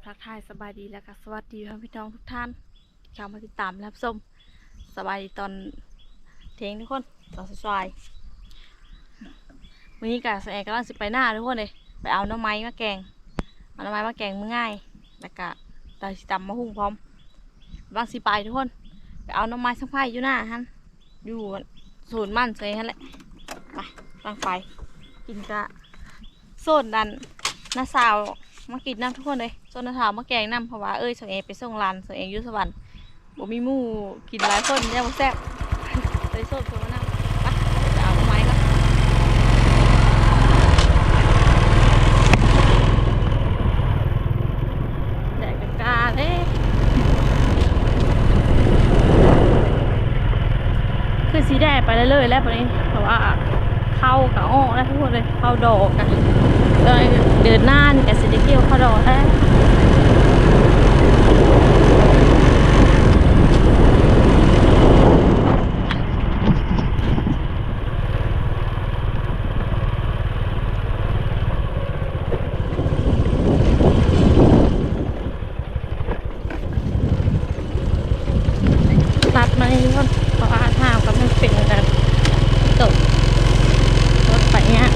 บทักทายสบายดีแล้วก็สวัสดีพ่อพี่น้องทุกท่านที่เข้ามาติดตามรับชมสบายดีตอนเทงทุกคนตอนสายวันนี้กะแสงกำลังสิไปหน้าทุกคนเลยไปเอาน้ำไม้มาแกงเอาน้ำไม้มาแกงมือง่ายแล้วก็ตาสิตำมาหุงพร้อมบางสิไปทุกคนไปเอาน้ำไม้สักไผ่อยู่หน้าฮันอยู่ศูนย์มั่นใช่ฮันแหละไปตั้งไฟกินกะโซนดันน้าสาว มากินน้ำทุกคนเลยจนนาถามมาแกงน้ำเพราะว่าเอ้ยส่งเองไปส่งร้านส่งเองอยุสวรรค์บ่มีมู่กินหลายคนยังบ่แซ่บเลยโซดเพิ่นมานั่งไปจะเอาไม้ก็แดดกาๆเลยคือสีแดงไปเรื่อยๆแล้วปนี้เพราะว่า เข้ากับอ้อแล้วทุกคนเลยเข้าดอกกันเดินหน้านี่กับสิได้เกี่ยวเข้าวดอกแล้มานี่ก่อนเพราะว่าทางก็มันเป็นแบบตกรถไปเนี้ย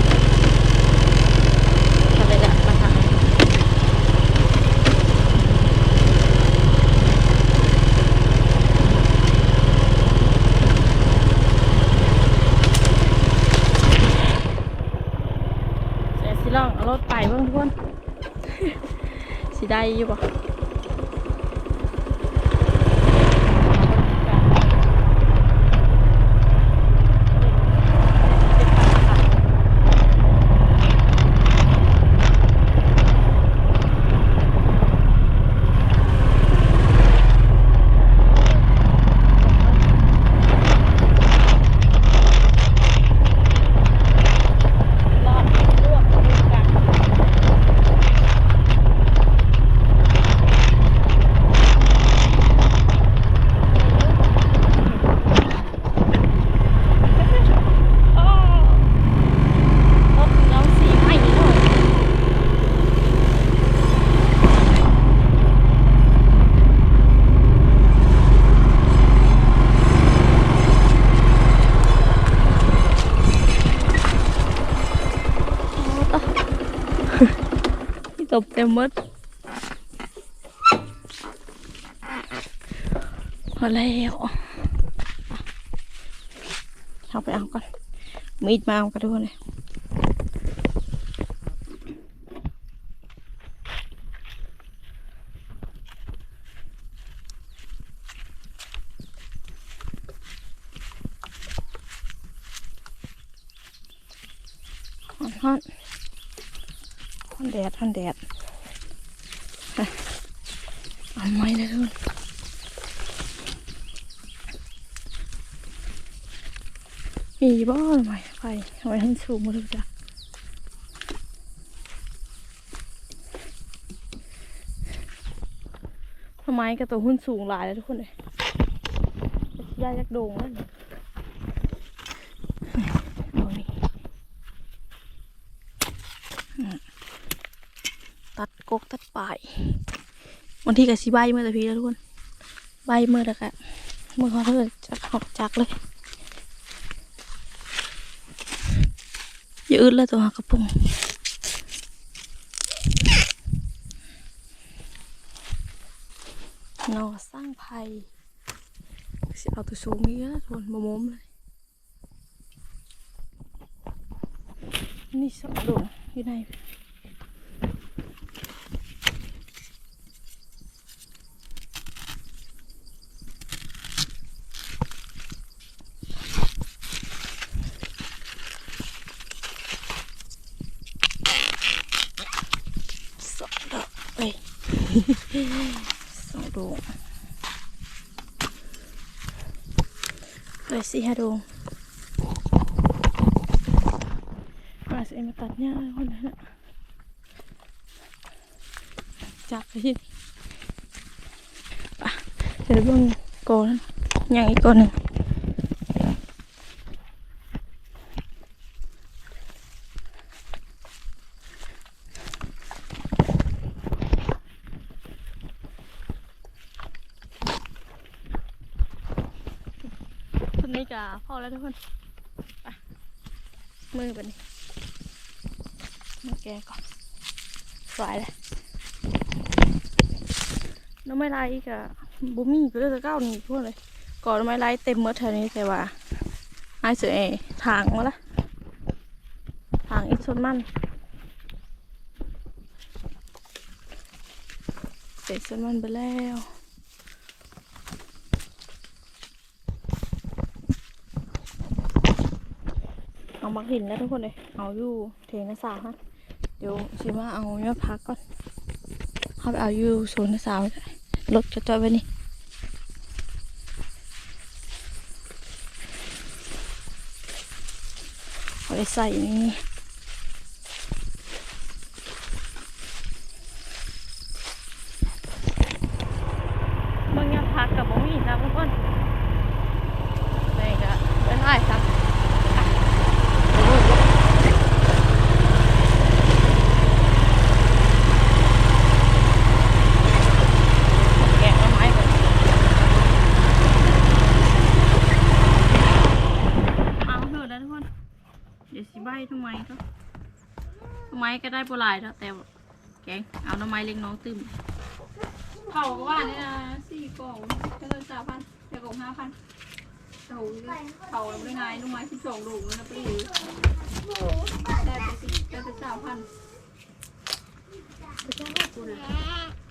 ทะเลอะนะคะเสียสิลองเอา รถไปเพื่อนเพื่อนสิได้อยู่ปะรอดร่วมกันโอ้รถเราสีใหม่เลย ที่ ตบเต็มมดพอแล้วเอาไปเอาก่อนมีดมาเอากันด้วยเลยฮอนฮอนฮอน แดดฮอนแดดเอาไม้เลยทุกคนมีบ้าไหมไปเอาไว้ให้สูงมาดูจ้ะทำไมกระตัวหุ้นสูงหลายเลยทุกคนเลยยายักโด่งแล้วนี่เอานี่อืมตัด กกตัดปลายบางทีก็สิใบเมื่อต่พี่แล้วทุกคน ใบเมื่อแล้วก็เมื่อเขาเธอจะออกจากเลยอย่าอึดเลยตัวหากระปุงนอสร้างภัยสิเอาตัวสูงนี้นะทุกคนมามมเลย นี่สองดวงอยู่ในสองดอกเอ้ย สองดวงเอ้ยสี่ห้าดวงมาเสียมาตัดหญ้าคนนั้นน่ะจับไปที่ป่ะเดี๋ยวเบิ่งกอนนยังอีกกอนหนึ่ง นนี้กะพอแล้วทุกคนไปมือไปนี่มือแกก่อนสวยเลยน้ำไม้ลายอีกอะบุมี่ก็เลยจะก้าวหนีพวกเลยก่อนน้ำไม้ลายเต็มเมื่อเท่านี้แต่ว่าไอ้เสือทางมาละทางอีกส่วนมันเสร็จส่วนมันไปแล้ว มักหินแล้วทุกคนเลย เอาอยู่เทนสาวฮะเดี๋ยวชิมาเอาเนื้อพักก่อนเขาไปเอาอยู่โซนสาวรถจะจอดไว้นี่เอาไปใส่นี่บางอย่างพักกับบ่มีนะทุกคนนี่ก็ไปถ่ายครับ แกะเอาไม้ก่อนเอาเถอะแล้วทุกคน เดี๋ยวสิใบทำไมก็ทำไมก็ได้โบราณแล้วแต่แกงเอาน้ำไม้เล็กน้องตึมเผาก็ว่านี่นะสี่กล่องก็เลยสามพันแต่กล่องห้าพันเผาเผาไม่ได้ไงน้ำไม้สิบสองลูกแล้วนะไปอยู่ได้ไปสิได้ไปสามพัน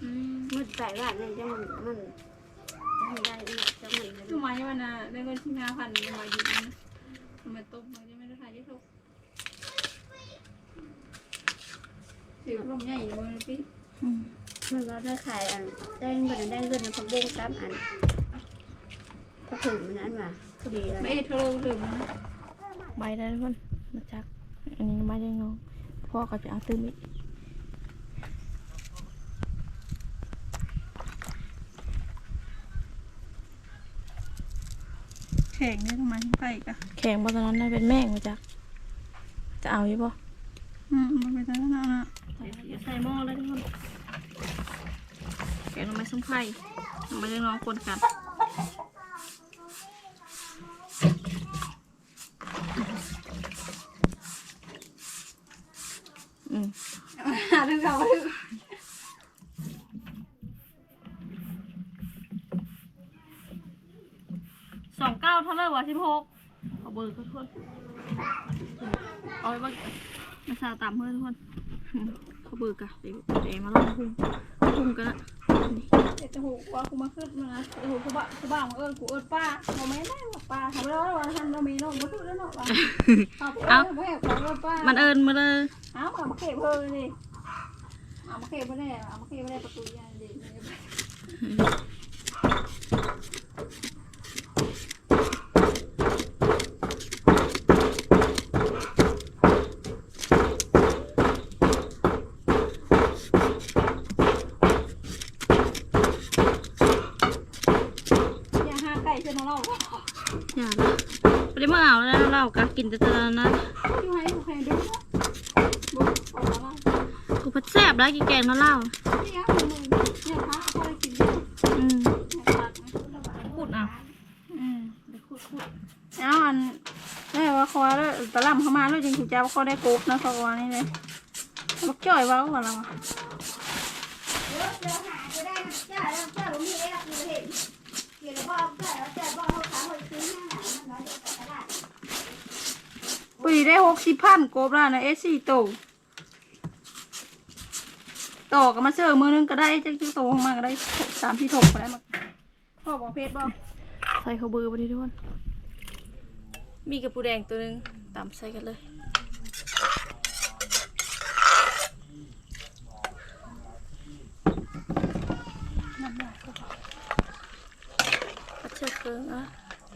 อืมมันใส่ว่าเนี่ยจะมันมันมันได้เนี่ยจะมันทำไมวันน่ะได้เงินที่ห้าพันมาอยู่นะทำไมต้มมันจะไม่ ได้ขายได้ถูกถือลมใหญ่อยู่เลยพี่มันก็ได้ขายอันได้เงินได้เงินมันพักบุ้งซ้ำอันถ้าถึงมันนั้นว่ะพอดีเลยไม่เธอถึงใบได้ทุกคนมาจัก อันนี้ใบได้น้องพ่อก็จะเอาตื้มอีกแข่งได้ทำไมไปกะแข่งบนตอนนั้นน่ะเป็นแม่งมาจัก จะเอาอยู่ปะอืมมันเป็นลักษณะนะใส่หม้อแล้วทุกคนแกงทำไมส้มไข่ทำไมเรียกน้องคนกันอืมหาเรื่องเราสองเก้าเท่าไหร่วะสิบหกเอาเบอร์ก็ทวน เอาไว้บ้างมาซาตามเพื่อนทุกคนอืมเขาเบอร์กะเดี๋ยวเดี๋ยวมาลองพุ่งพุ่งกันละนี่เด็กจะหูว่ากูมาขึ้นมานะจะหูกูบ้ากูบ้ามาเอิญกูเอิญป้าเราไม่ได้หรอกป้าทำแล้วว่าทำเรามีน้องมาพูดแล้วเนาะว่าเอาไปเอิญไปเอิญป้ามันเอิญมาเลยเอามามาเก็บเพิ่มเลยเอามาเก็บไม่ได้เอามาเก็บไม่ได้ประตูยันดี อย่าห้าไก่เช่อย่าละไม่ได้มาเอาแล้วเรากะกินแต่ตอนนั้นอยู่ให้ดูให้ดูบุกออกมากูพัดแซ่บได้กี่แกงแล้วเล่าเนี่ยมึงเนี่ยพระเขาได้กินเนี่ยอืมตัดนะพูดเอาอืมเอาอันนี่ว่าคอแล้วตะล่ำเข้ามาแล้วจริงถูกใจว่าเขาได้กบนะเขาว่านี่เลยบักจ่อยว่าว่าเรา ปีได้หกสิบพันกบแล้วนะเอสี่โตวต่อกันมาเชื่อมือนึงก็ได้จังโตของมันก็ได้สามที่ถกก็ได้มาพ่อบอกเพชรบอกใส่เขาเบอร์ไปดิทุกคนมีกระปูแดงตัวหนึงตามใส่กันเลย ก็เจอเคืองอะ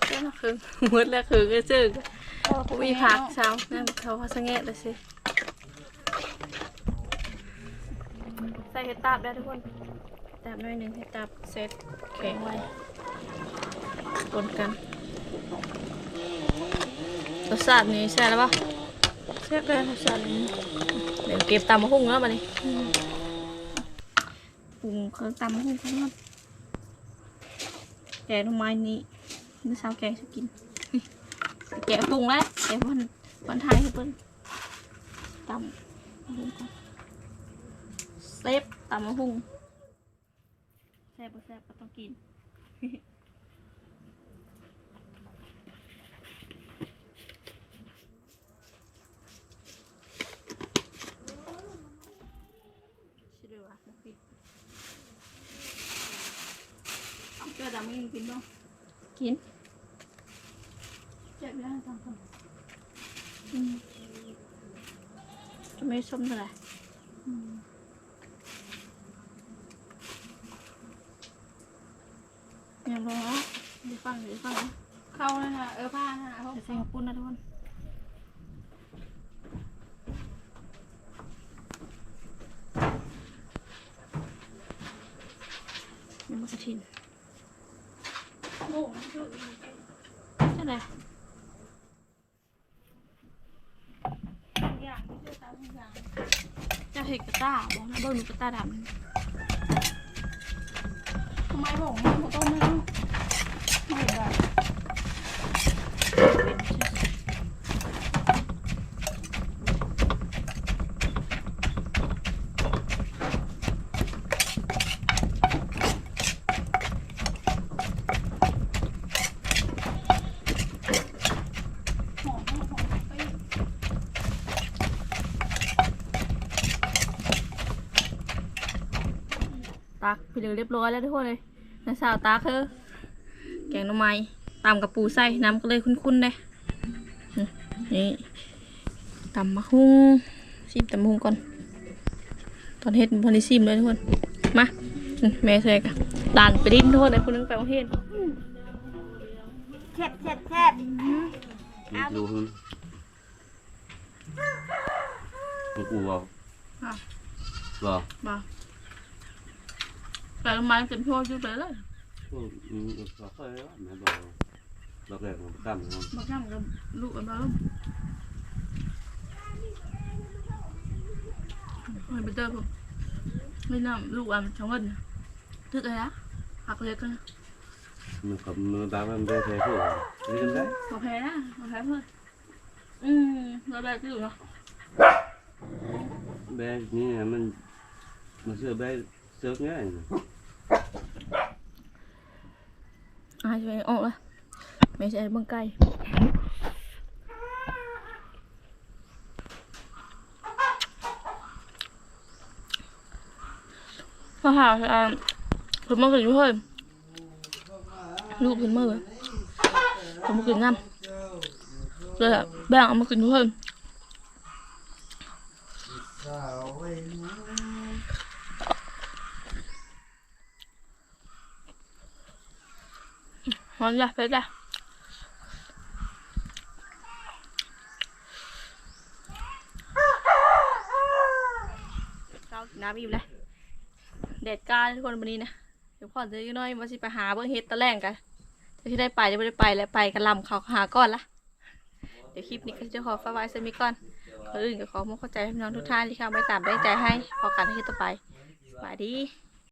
เจ้าเคืองหมดแล้วคืองก็เจอมีผักเช้านั่นเขาพัสงแงะเลยสิใส่เห็ดตาบได้ทุกคนตาบหน่อยหนึ่งเห็ดตาบเซตแข็งไว้ปนกันรสชาตินี้ใช่แล้วปะแซ่เลยรสชาตินี้เดี๋ยวเก็บตามมาหุ้งแล้วมานี่ปรุงเครื่องตามมาหุ้งทั้งหมด แกงทำไมนี้เมื่อเช้าแกจะกิน แกะปรุงแล้วแกะวันวันไทยให้เพิ่นตำมะฮุงก่อนเซฟตำมะฮุงแซ่บแซ่บก็ต้องกิน ชิดูอะน้ำพริกเอาเกลือดำไม่กินบ้างกินเจ็บแล้วตามคนอืมจะ ไม่ส้มเท่าไหร่อืมยังรอเดี๋ยวฟังเดี๋ยวฟัง เข้านะคะเออผ้านะเขาเดี๋ยวใส่กระปุ้นนะทุกคนยังไม่กระทิน โม่ช่วย ใช่ไหม อย่างที่ช่วยตามทุกอย่าง จะเห็นกระตาบอกนะเบิ้งหนูกระตาดำทำไมบอกมันต้มไม่ต้องไม่เห็นแบบ หอมหอมไป ตักไปเลยเรียบร้อยแล้วทุกคนเลยน้าสาวตักเธอแกงหน่อไม้ตำกับปูใส่น้ำก็เลยคุ้นๆเลยอืมนี่ตำมะฮุงซิมตำมะฮุงก่อน ตอนเฮ็ดพอดีซิมเลยทุกคน มาอืมแม่ช่วยกันด่านไปดิ้นทุกคนเลยคนนึงไปโรงเรียนแซ่บแซ่บแซ่บนี่ดูหึมันกูบอกอะบอกมาแต่ลงมาเต็มที่จุดไปเลยอืมอืมบอกเคยแล้วแม่บอก บอกแรกมันตั้มมันมาข้ามกับลูกกันมาลูกเฮ้ยไปเจอผมไม่นำลูกอันชงเงินทึกอะไรนะหักเล็กกันมันกับมั นตามมันได้แท้ผู้นี่กันได้พอแพ้นะพอแพ้เพื่อนอืมเลยอะแบ่งเอามากินเพื่อนหอมจ้ะเผ็ดจ้ะเราน้ำอิ่มเลยเด็ดกาทุกคนวันนี้นะ เดี๋ยวพ่อจะน้อยมาสิไปหาเบิ่งเฮ็ดตะแรงกันจะที่ได้ไปจะไม่ได้ไปแล้วไปกันลำเขาหาก่อนละเดี๋ยวคลิปนี้ก็จะขอฝากไว้สักนิดก่อนคนอื่นก็ขอมเข้าใจพี่น้องทุกท่านที่เข้าไปตามแรงใจให้พอกันให้ต่อไปสวัสดี